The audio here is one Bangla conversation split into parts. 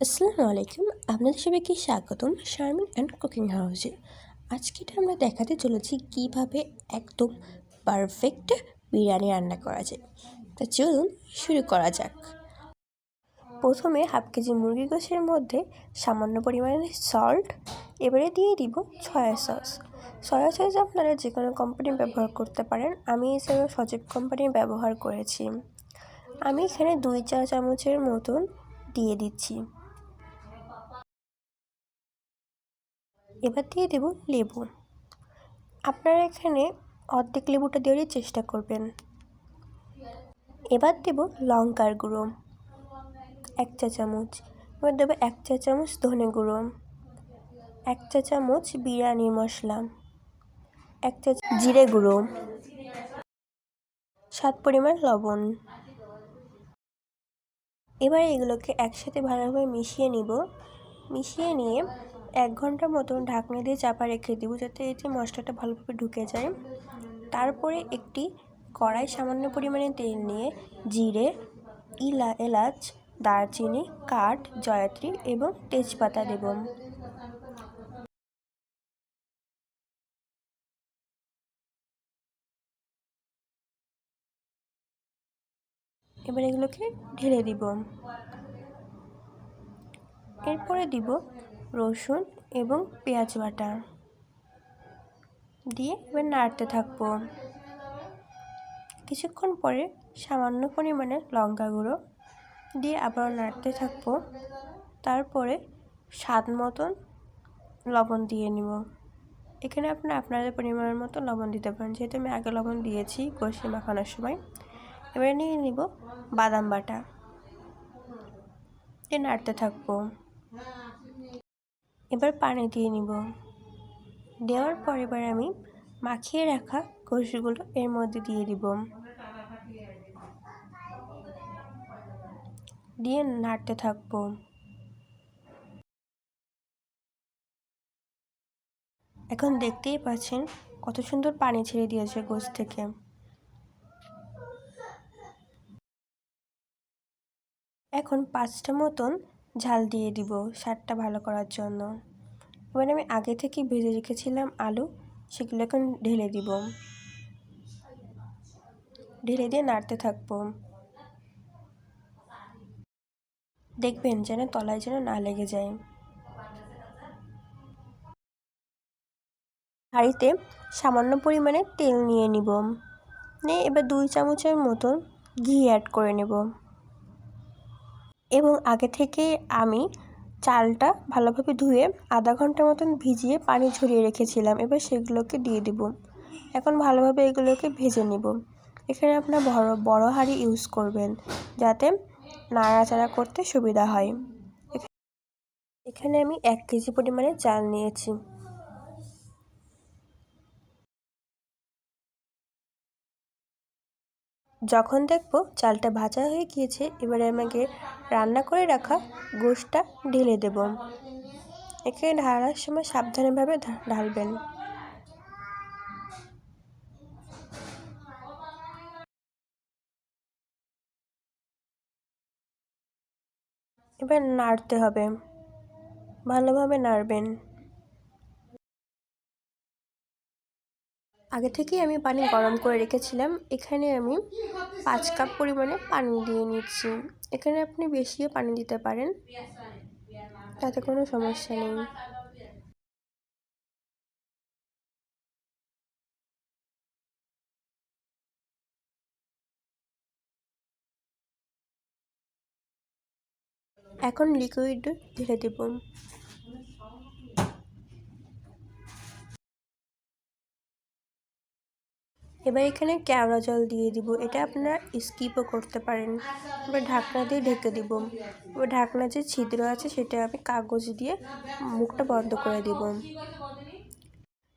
আসসালামু আলাইকুম। আপনাদের সবাইকে স্বাগতম শারমিন অ্যান্ড কুকিং হাউসে আজকে এটা আমরা দেখাতে চলেছি কীভাবে একদম পারফেক্ট বিরিয়ানি রান্না করা যায়। তা চলুন শুরু করা যাক। প্রথমে হাফ কেজি মুরগি গোশের মধ্যে সামান্য পরিমাণে সল্ট এবারে দিয়ে দিব সয়া সস সয়া সস আপনারা যে কোনো কোম্পানি ব্যবহার করতে পারেন। আমি হিসেবে সজীব কোম্পানি ব্যবহার করেছি। আমি এখানে দুই চা চামচের মতন দিয়ে দিচ্ছি। এবার দিয়ে দেব লেবু। আপনারা এখানে অর্ধেক লেবুটা দেওয়ারই চেষ্টা করবেন। এবার দেব লঙ্কার গুঁড়ো, এক চা চামচ। এবার দেবো এক চা চামচ ধনে গুঁড়ো, এক চা চামচ বিরিয়ানি মশলা, এক চা জিরে গুঁড়ো সাত পরিমাণ লবণ। এবার এগুলোকে একসাথে ভালোভাবে মিশিয়ে নিব। মিশিয়ে নিয়ে এক ঘণ্টার মতন ঢাকনা দিয়ে চাপা রেখে দেবো যাতে এতে মশলাটা ভালোভাবে ঢুকে যায়। তারপরে একটি কড়াই সামান্য পরিমাণে তেল নিয়ে জিরে, ইলা এলাচ, দারচিনি, কাঠ, জয়ত্রী এবং তেজপাতা দেব। এবার এগুলোকে ঢেলে দিব। এরপরে দিব রসুন এবং পেঁয়াজ বাটা। দিয়ে এবার নাড়তে থাকব। কিছুক্ষণ পরে সামান্য পরিমাণে লঙ্কা গুঁড়ো দিয়ে আবার নাড়তে থাকব। তারপরে স্বাদ মতন লবণ দিয়ে নিব। এখানে আপনি, আপনাদের পরিমাণের মতো লবণ দিতে পারেন। যেহেতু আমি আগে লবণ দিয়েছি কষে মাখানোর সময়। এবারে নিয়ে নিব বাদাম বাটা। দিয়ে নাড়তে থাকব। এবার পানি দিয়ে নিব। দেওয়ার পর এবার আমি মাখিয়ে রাখা কষিগুলো এর মধ্যে দিয়ে দিব। দিয়ে নাড়তে থাকব। এখন দেখতেই পাচ্ছেন কত সুন্দর পানি ছেড়ে দিয়েছে গোছ থেকে। এখন পাঁচটা মতন ঝাল দিয়ে দিব স্বাদটা ভালো করার জন্য। এবার আমি আগে থেকে ভেজে রেখেছিলাম আলু, সেগুলো এখন ঢেলে দিব। ঢেলে দিয়ে নাড়তে থাকব। দেখবেন যেন তলায় যেন না লেগে যায়। হাঁড়িতে সামান্য পরিমাণে তেল নিয়ে নিব। নিয়ে এবার দুই চামচের মতন ঘি অ্যাড করে নেব। এবং আগে থেকে আমি চালটা ভালোভাবে ধুয়ে আধা ঘণ্টা মতন ভিজিয়ে পানি ঝরিয়ে রেখেছিলাম। এবার সেগুলোকে দিয়ে দিব। এখন ভালোভাবে এগুলোকে ভেজে নিব। এখানে আপনার বড় বড় হাঁড়ি ইউজ করবেন যাতে নাড়াচাড়া করতে সুবিধা হয়। এখানে আমি এক কেজি পরিমাণে চাল নিয়েছি। যখন দেখব চালটা ভাজা হয়ে গিয়েছে, এবারে আমাকে রান্না করে রাখা গোশটা ঢেলে দেব। এখানে ঢালার সময় সাবধানভাবে ঢালবেন। এবার নাড়তে হবে। ভালোভাবে নাড়বেন। আগে থেকেই আমি পানি গরম করে রেখেছিলাম। এখানে আমি পাঁচ কাপ পরিমাণে পানি দিয়ে নিচ্ছি। এখানে আপনি বেশিও পানি দিতে পারেন। তাতে কোনো সমস্যা নেই। এখন লিকুইড ঢেলে দেব। এবার এখানে কেওড়া জল দিয়ে দিব। এটা আপনারা স্কিপও করতে পারেন। এবার ঢাকনা দিয়ে ঢেকে দিব। এবার ঢাকনা যে ছিদ্র আছে, সেটা আমি কাগজ দিয়ে মুখটা বন্ধ করে দিব।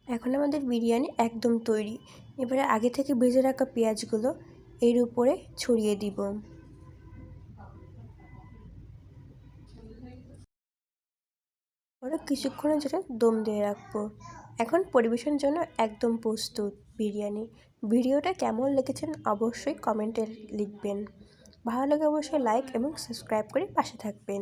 এখন আমাদের বিরিয়ানি একদম তৈরি। এবারে আগে থেকে ভেজে রাখা পেঁয়াজগুলো এর উপরে ছড়িয়ে দিব। ওরা কিছুক্ষণের জন্য দম দিয়ে রাখব। এখন পরিবেশনের জন্য একদম প্রস্তুত। বিরিয়ানি। ভিডিওটা কেমন লেগেছেন অবশ্যই কমেন্টে লিখবেন। ভালো লাগে অবশ্যই লাইক এবং সাবস্ক্রাইব করে পাশে থাকবেন।